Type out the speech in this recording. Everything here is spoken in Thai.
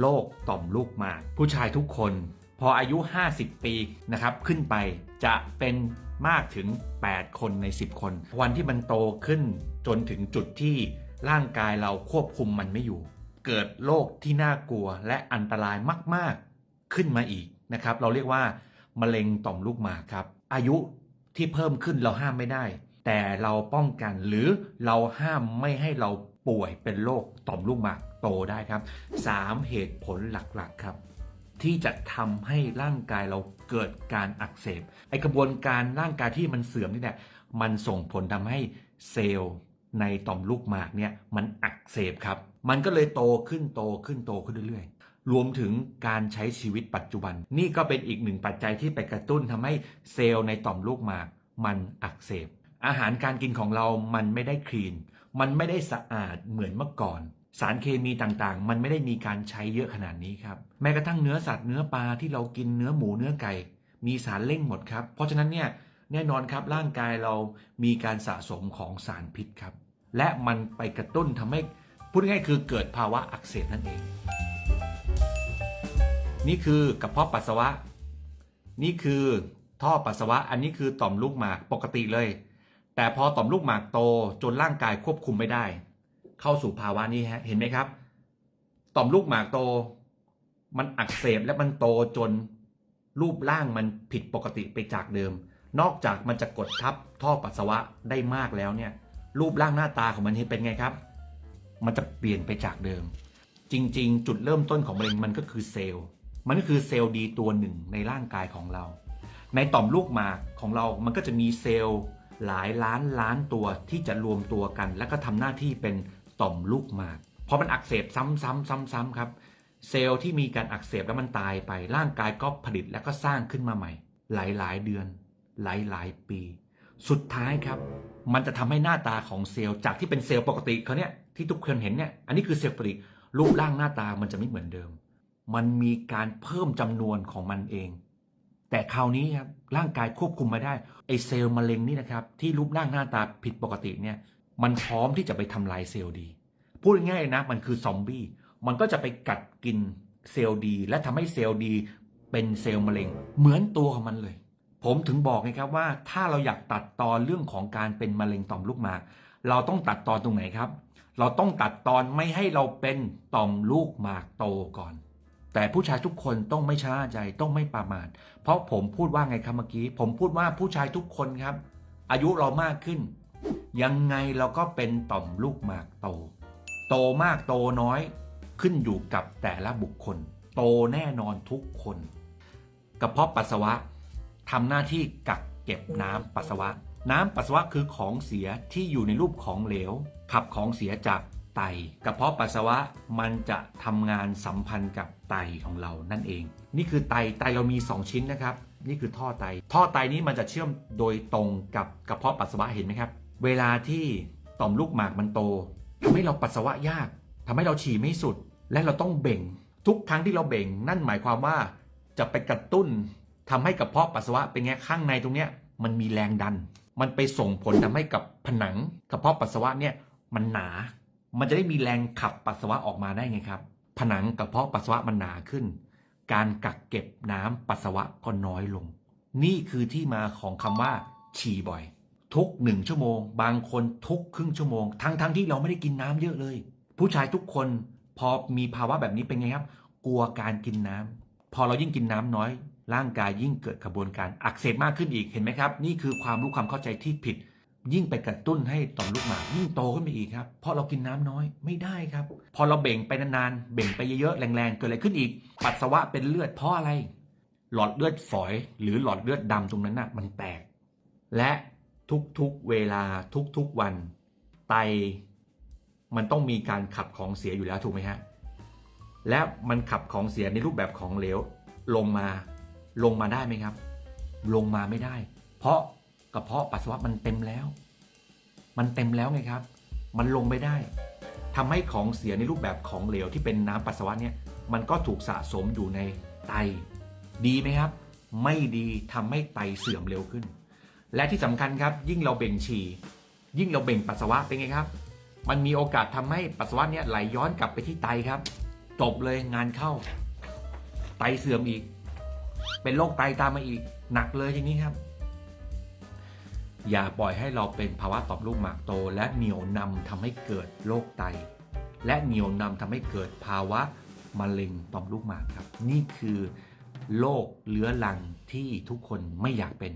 โรคต่อมลูกหมากผู้ชายทุกคน พออายุ 50 ปีนะครับขึ้นไปจะเป็นมากถึง 8 คนใน 10 คน วันที่มันโตขึ้นจนถึงจุดที่ร่างกายเราควบคุมมันไม่อยู่ เกิดโรคที่น่ากลัวและอันตรายมาก ๆ ขึ้นมาอีกนะครับ เราเรียกว่ามะเร็งต่อมลูกหมากครับ อายุที่เพิ่มขึ้นเราห้ามไม่ได้ แต่เราป้องกันหรือเราห้ามไม่ให้เราป่วยเป็นโรคต่อมลูกหมาก ตได้ครับ 3 เหตุผลหลักๆครับ ที่จะทำให้ร่างกายเราเกิดการอักเสบไอกระบวนการร่างกายที่มันเสื่อมนี่แหละมันส่งผลทำให้เซลล์ในต่อมลูกหมากเนี่ยมันอักเสบครับ มันก็เลยโตขึ้นโตขึ้นโตขึ้นเรื่อยๆ รวมถึงการใช้ชีวิตปัจจุบัน นี่ก็เป็นอีกหนึ่งปัจจัยที่ไปกระตุ้นทำให้เซลล์ในต่อมลูกหมากมันอักเสบ อาหารการกินของเรามันไม่ได้คลีน มันไม่ได้สะอาดเหมือนเมื่อก่อน สารเคมีต่างๆ มันไม่ได้มีการใช้เยอะขนาดนี้ครับ แม้กระทั่งเนื้อสัตว์เนื้อปลาที่เรากินเนื้อหมูเนื้อไก่ มีสารเร่งหมดครับ เพราะฉะนั้นเนี่ยแน่นอนครับร่างกายเรามีการสะสมของสารพิษครับ และมันไปกระตุ้นทำให้พูดง่ายๆคือเกิดภาวะอักเสบนั่นเอง นี่คือกระเพาะปัสสาวะ นี่คือท่อปัสสาวะ อันนี้คือต่อมลูกหมากปกติเลย แต่พอต่อมลูกหมากโตจนร่างกายควบคุมไม่ได้ เข้าสู่ภาวะนี้ฮะเห็นไหมครับ ต่อมลูกหมากโต มันอักเสบและมันโตจนรูปร่างมันผิดปกติไปจากเดิม นอกจากมันจะกดทับท่อปัสสาวะได้มากแล้วเนี่ย รูปร่างหน้าตาของมันเป็นไงครับ มันจะเปลี่ยนไปจากเดิม จริง ๆ จุดเริ่มต้นของมะเร็งมันก็คือเซลล์ มันก็คือเซลล์ดีตัวหนึ่งในร่างกายของเรา ในต่อมลูกหมากของเรา มันก็จะมีเซลล์หลายล้านล้านตัวที่จะรวมตัวกัน แล้วก็ทำหน้าที่เป็น ต่อมลูกหมากพอมันอักเสบซ้ำๆซ้ำๆครับ เซลล์ที่มีการอักเสบแล้วมันตายไปร่างกายก็ผลิตแล้วก็สร้างขึ้นมาใหม่ หลายๆเดือน หลายๆปี สุดท้ายครับ มันจะทำให้หน้าตาของเซลล์จากที่เป็นเซลล์ปกติเขาเนี่ยที่ทุกคนเห็นเนี่ยอันนี้คือเซลล์ปกติรูปร่างหน้าตามันจะไม่เหมือนเดิม มันมีการเพิ่มจำนวนของมันเอง แต่คราวนี้ครับร่างกายควบคุมไม่ได้ไอเซลล์มะเร็งนี่นะครับที่รูปร่างหน้าตาผิดปกติเนี่ย มันพร้อมที่จะไปทำลายเซลล์ดี พูดง่ายๆนะมันคือซอมบี้มันก็จะไปกัดกินเซลล์ดี และทำให้เซลล์ดีเป็นเซลล์มะเร็ง เหมือนตัวของมันเลย ผมถึงบอกไงครับว่าถ้าเราอยากตัดตอนเรื่องของการเป็นมะเร็งต่อมลูกหมาก เราต้องตัดตอนตรงไหนครับ เราต้องตัดตอนไม่ให้เราเป็นต่อมลูกหมากโตก่อน แต่ผู้ชายทุกคนต้องไม่ชะล่าใจต้องไม่ประมาทเพราะผมพูดว่าไงครับเมื่อกี้ ผมพูดว่าผู้ชายทุกคนครับ อายุเรามากขึ้น ยังไงเราก็เป็นต่อมลูกหมากโต โตมากโตน้อยขึ้นอยู่กับแต่ละบุคคล โตแน่นอนทุกคนกระเพาะปัสสาวะทำหน้าที่กักเก็บน้ำปัสสาวะ น้ำปัสสาวะคือของเสียที่อยู่ในรูปของเหลว ขับของเสียจากไตกระเพาะปัสสาวะมันจะทำงานสัมพันธ์กับไตของเรานั่นเอง นี่คือไตไตเรามี 2 ชิ้นนะครับ นี่คือท่อไต ท่อไตนี้มันจะเชื่อมโดยตรงกับกระเพาะปัสสาวะเห็นไหมครับ เวลาที่ต่อมลูกหมากมันโตทำให้เราปัสสาวะยากทำให้เราฉี่ไม่สุด และเราต้องเบ่ง ทุกครั้งที่เราเบ่ง นั่นหมายความว่าจะไปกระตุ้นทำให้กระเพาะปัสสาวะเป็นไงข้างในตรงเนี้ยมันมีแรงดัน มันไปส่งผลทำให้กับผนังกระเพาะปัสสาวะเนี่ยมันหนา มันจะได้มีแรงขับปัสสาวะออกมาได้ไงครับ ผนังกระเพาะปัสสาวะมันหนาขึ้น การกักเก็บน้ำปัสสาวะก็น้อยลง นี่คือที่มาของคำว่าฉี่บ่อย ทุกหนึ่งชั่วโมง บางคนทุกครึ่งชั่วโมง ทั้งทั้งที่เราไม่ได้กินน้ำเยอะเลย ผู้ชายทุกคนพอมีภาวะแบบนี้เป็นไงครับ กลัวการกินน้ำพอเรายิ่งกินน้ำน้อย ร่างกายยิ่งเกิดกระบวนการอักเสบมากขึ้นอีกเห็นไหมครับ นี่คือความรู้ความเข้าใจที่ผิด ยิ่งไปกระตุ้นให้ต่อมลูกหมากยิ่งโตขึ้นไปอีกครับเพราะเรากินน้ำน้อยไม่ได้ครับ พอเราเบ่งไปนานๆเบ่งไปเยอะๆแรงๆเกิดอะไรขึ้นอีก ปัสสาวะเป็นเลือดเพราะอะไร หลอดเลือดฝอย หรือหลอดเลือดดำตรงนั้นน่ะมันแตก และ ทุกๆเวลาทุกๆวัน ไตมันต้องมีการขับของเสียอยู่แล้วถูกไหมฮะ และมันขับของเสียในรูปแบบของเหลวลงมาลงมาได้ไหมครับ ลงมาไม่ได้ เพราะกระเพาะปัสสาวะมันเต็มแล้ว มันเต็มแล้วไงครับ มันลงไม่ได้ทำให้ของเสียในรูปแบบของเหลวที่เป็นน้ำปัสสาวะเนี่ยมันก็ถูกสะสมอยู่ในไต ดีไหมครับ ไม่ดีทำให้ไตเสื่อมเร็วขึ้น และที่สำคัญครับ ยิ่งเราเบ่งฉี่ยิ่งเราเบ่งปัสสาวะเป็นไงครับ มันมีโอกาสทำให้ปัสสาวะเนี่ยไหลย้อนกลับไปที่ไตครับ จบเลยงานเข้า ไตเสื่อมอีก เป็นโรคไตตามมาอีกหนักเลยทีนี้ครับ อย่าปล่อยให้เราเป็นภาวะต่อมลูกหมากโต และเหนียวนำทำให้เกิดโรคไต และเหนียวนำทำให้เกิดภาวะมะเร็งต่อมลูกหมากครับ นี่คือโรคเรื้อรังที่ทุกคนไม่อยากเป็น